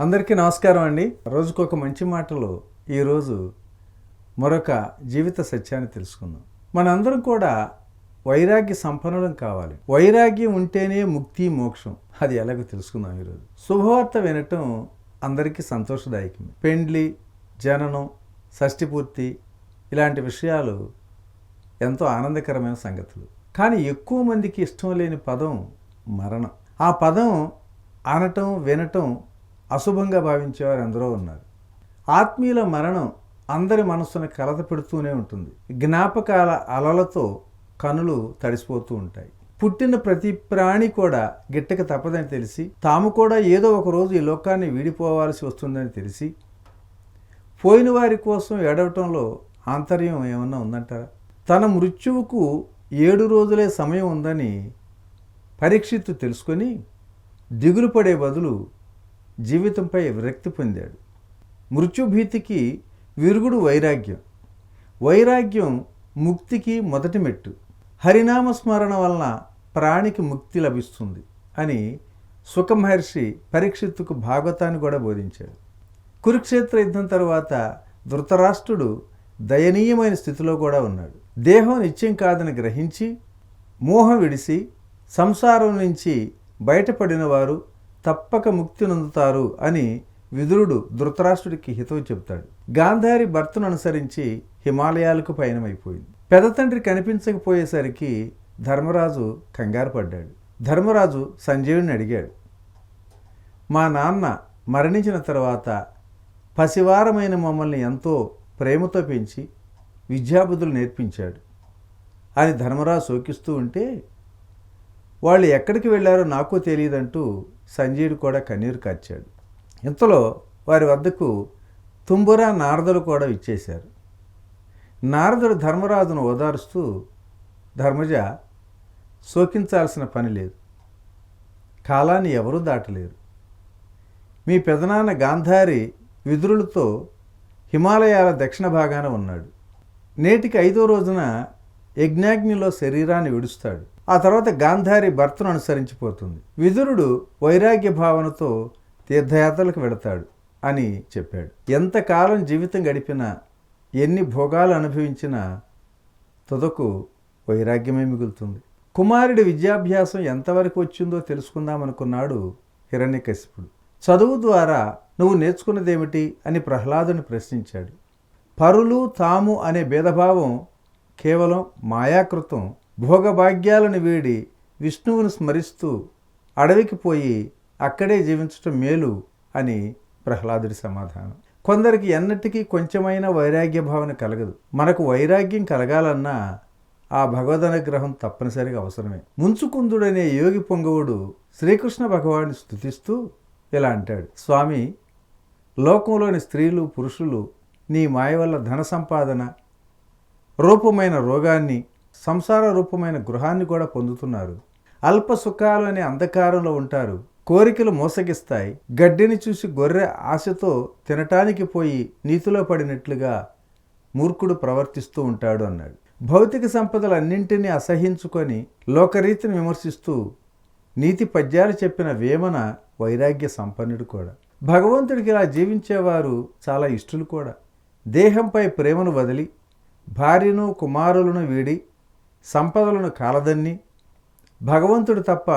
అందరికీ నమస్కారం అండి. రోజుకు ఒక మంచి మాటలు ఈరోజు మరొక జీవిత సత్యాన్ని తెలుసుకుందాం. మనందరం కూడా వైరాగ్య సంపన్నులం కావాలి. వైరాగ్యం ఉంటేనే ముక్తి మోక్షం. అది ఎలాగో తెలుసుకుందాం ఈరోజు. శుభవార్త వినటం అందరికీ సంతోషదాయకమే. పెండ్లి జననం షష్టిపూర్తి ఇలాంటి విషయాలు ఎంతో ఆనందకరమైన సంగతులు. కానీ ఎక్కువ మందికి ఇష్టం లేని పదం మరణం. ఆ పదం అనటం వినటం అశుభంగా భావించేవారు ఎందరో ఉన్నారు. ఆత్మీయుల మరణం అందరి మనస్సును కలత పెడుతూనే ఉంటుంది. జ్ఞాపకాల అలలతో కనులు తడిసిపోతూ ఉంటాయి. పుట్టిన ప్రతి ప్రాణి కూడా గిట్టక తప్పదని తెలిసి తాము కూడా ఏదో ఒక రోజు ఈ లోకాన్ని వీడిపోవాల్సి వస్తుందని తెలిసి పోయిన వారి కోసం ఏడవటంలో ఆంతర్యం ఏమన్నా ఉందంటారా? తన మృత్యువుకు ఏడు రోజులే సమయం ఉందని పరీక్షిత్తు తెలుసుకొని దిగులు పడే బదులు జీవితంపై విరక్తి పొందాడు. మృత్యుభీతికి విరుగుడు వైరాగ్యం. వైరాగ్యం ముక్తికి మొదటి మెట్టు. హరినామ స్మరణ వలన ప్రాణికి ముక్తి లభిస్తుంది అని సుఖమహర్షి పరీక్షిత్తుకు భాగవతాన్ని కూడా బోధించాడు. కురుక్షేత్ర యుద్ధం తరువాత ధృతరాష్ట్రుడు దయనీయమైన స్థితిలో కూడా ఉన్నాడు. దేహం నిత్యం కాదని గ్రహించి మోహం విడిసి సంసారం నుంచి బయటపడిన వారు తప్పక ముక్తి నొందుతారు అని విదురుడు ధృతరాష్ట్రుడికి హితవు చెబుతాడు. గాంధారి భర్తను అనుసరించి హిమాలయాలకు పయనమైపోయింది. పెదతండ్రి కనిపించకపోయేసరికి ధర్మరాజు కంగారు పడ్డాడు. ధర్మరాజు సంజీవుని అడిగాడు మా నాన్న మరణించిన తర్వాత పసివారమైన మమ్మల్ని ఎంతో ప్రేమతో పెంచి విద్యాబుద్ధులు నేర్పించాడు అని ధర్మరాజు శోకిస్తూ ఉంటే వాళ్ళు ఎక్కడికి వెళ్ళారో నాకు తెలియదంటూ సంజయుడు కూడా కన్నీరు కార్చాడు. ఇంతలో వారి వద్దకు తుంబురా నారదులు కూడా ఇచ్చేశారు నారదుడు ధర్మరాజును ఓదారుస్తూ ధర్మజ శోకించాల్సిన పని లేదు. కాలాన్ని ఎవరూ దాటలేరు. మీ పెదనాన్న గాంధారి విదురులతో హిమాలయాల దక్షిణ భాగాన ఉన్నాడు. నేటికి ఐదో రోజున యజ్ఞాగ్నిలో శరీరాన్ని విడుస్తాడు. ఆ తర్వాత గాంధారి భర్తను అనుసరించిపోతుంది. విదురుడు వైరాగ్య భావనతో తీర్థయాత్రలకు వెడతాడు అని చెప్పాడు. ఎంతకాలం జీవితం గడిపినా ఎన్ని భోగాలు అనుభవించినా తుదకు వైరాగ్యమే మిగులుతుంది. కుమారుడి విద్యాభ్యాసం ఎంతవరకు వచ్చిందో తెలుసుకుందామనుకున్నాడు హిరణ్యకశిపుడు చదువు ద్వారా నువ్వు నేర్చుకున్నదేమిటి అని ప్రహ్లాదుని ప్రశ్నించాడు. పరులు తాము అనే భేదభావం కేవలం మాయాకృతం భోగభాగ్యాలను వీడి విష్ణువును స్మరిస్తూ అడవికి పోయి అక్కడే జీవించటం మేలు అని ప్రహ్లాదుడి సమాధానం. కొందరికి ఎన్నటికీ కొంచెమైన వైరాగ్య భావన కలగదు. మనకు వైరాగ్యం కలగాలన్నా ఆ భగవద్ అనుగ్రహం తప్పనిసరిగా అవసరమే. ముంచుకుందుడనే యోగి పొంగవుడు శ్రీకృష్ణ భగవాన్ని స్తుతిస్తూ ఇలా అంటాడు. స్వామి లోకంలోని స్త్రీలు పురుషులు నీ మాయ వల్ల ధన సంపాదన రూపమైన రోగాన్ని సంసార రూపమైన గృహాన్ని కూడా పొందుతున్నారు. అల్ప సుఖాలు అనే అంధకారంలో ఉంటారు. కోరికలు మోసగిస్తాయి. గడ్డిని చూసి గొర్రె ఆశతో తినటానికి పోయి నీతిలో పడినట్లుగా మూర్ఖుడు ప్రవర్తిస్తూ ఉంటాడు అన్నాడు. భౌతిక సంపదలన్నింటినీ అసహించుకొని లోకరీతిని విమర్శిస్తూ నీతి పద్యాలు చెప్పిన వేమన వైరాగ్య సంపన్నుడు కూడా. భగవంతుడికి ఇలా జీవించేవారు చాలా ఇష్టలు కూడా. దేహంపై ప్రేమను వదిలి భార్యను కుమారులను వీడి సంపదలను కాలదన్ని భగవంతుడు తప్ప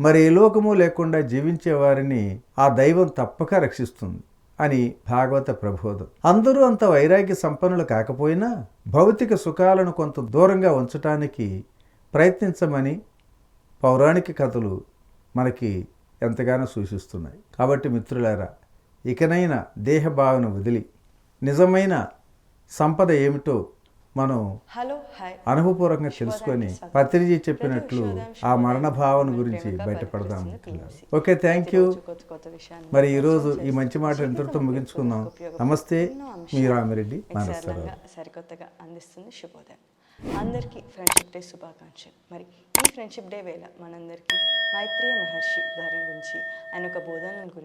మరి ఏ లోకము లేకుండా జీవించే వారిని ఆ దైవం తప్పక రక్షిస్తుంది అని భాగవత ప్రబోధం. అందరూ అంత వైరాగ్య సంపన్నులు కాకపోయినా భౌతిక సుఖాలను కొంత దూరంగా ఉంచటానికి ప్రయత్నించమని పౌరాణిక కథలు మనకి ఎంతగానో సూచిస్తున్నాయి. కాబట్టి మిత్రులారా ఇకనైనా దేహ భావన వదిలి నిజమైన సంపద ఏమిటో మనం అనుభవపూర్వకంగా తెలుసుకొని పత్రిజీ చెప్పినట్లు ఆ మరణ భావన గురించి బయటపడదాం ఓకే థ్యాంక్ యూ మరి ఈరోజు ఈ మంచి మాట ఇంతటితో ముగించుకుందాం. నమస్తే మీ రామిరెడ్డి సరికొత్తగా అందిస్తుంది శుభోదయం. అందరికీ ఫ్రెండ్షిప్ డే శుభాకాంక్షలు. మరి ఈ ఫ్రెండ్షిప్ డే వేళ మనందరికీ మైత్రేయ మహర్షి గారి గురించి ఆయన ఒక బోధనల గురించి